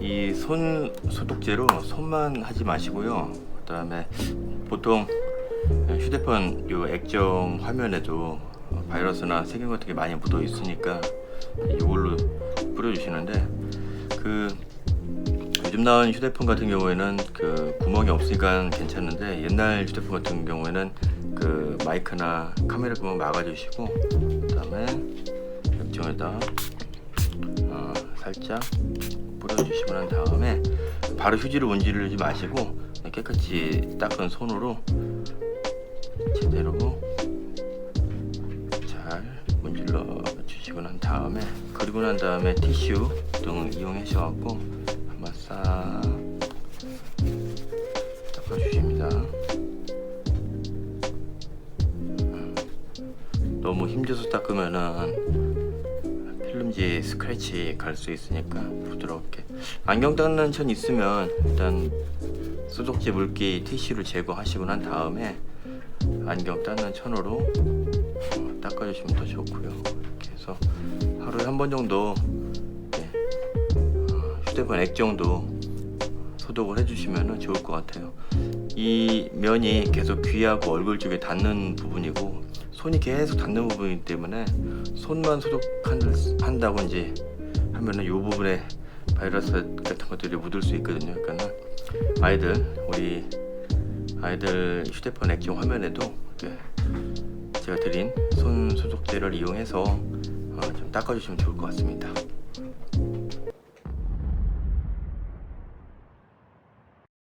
이 손 소독제로 손만 하지 마시고요. 그다음에 보통 휴대폰 요 액정 화면에도 바이러스나 세균 같은 게 많이 묻어 있으니까 이걸로 뿌려주시는데 그 요즘 나온 휴대폰 같은 경우에는 그 구멍이 없으니까 괜찮은데 옛날 휴대폰 같은 경우에는 그 마이크나 카메라 구멍 막아주시고 그다음에 액정에다 어, 살짝 뿌려주시고 난 다음에 바로 휴지로 문지르지 마시고 깨끗이 닦은 손으로 제대로 잘 문질러 주시고 난 다음에 그리고 난 다음에 티슈 등 이용하셔갖고 한번 싹 닦아주십니다. 음, 너무 힘줘서 닦으면은 필름지 스크래치 갈 수 있으니까 부드럽게. 안경 닦는 천 있으면 일단 소독제 물기 티슈를 제거하시고 난 다음에 안경 닦는 천으로 어, 닦아주시면 더 좋고요. 이렇게 해서 하루에 한 번 정도 네, 어, 휴대폰 액 정도 소독을 해주시면 좋을 것 같아요. 이 면이 계속 귀하고 얼굴 쪽에 닿는 부분이고 손이 계속 닿는 부분이기 때문에 손만 소독한다고 이제 하면은 이 부분에 바이러스 같은 것들이 묻을 수 있거든요. 그러니까 아이들 우리 아이들 휴대폰 액정 화면에도 제가 드린 손 소독제를 이용해서 어, 좀 닦아주시면 좋을 것 같습니다.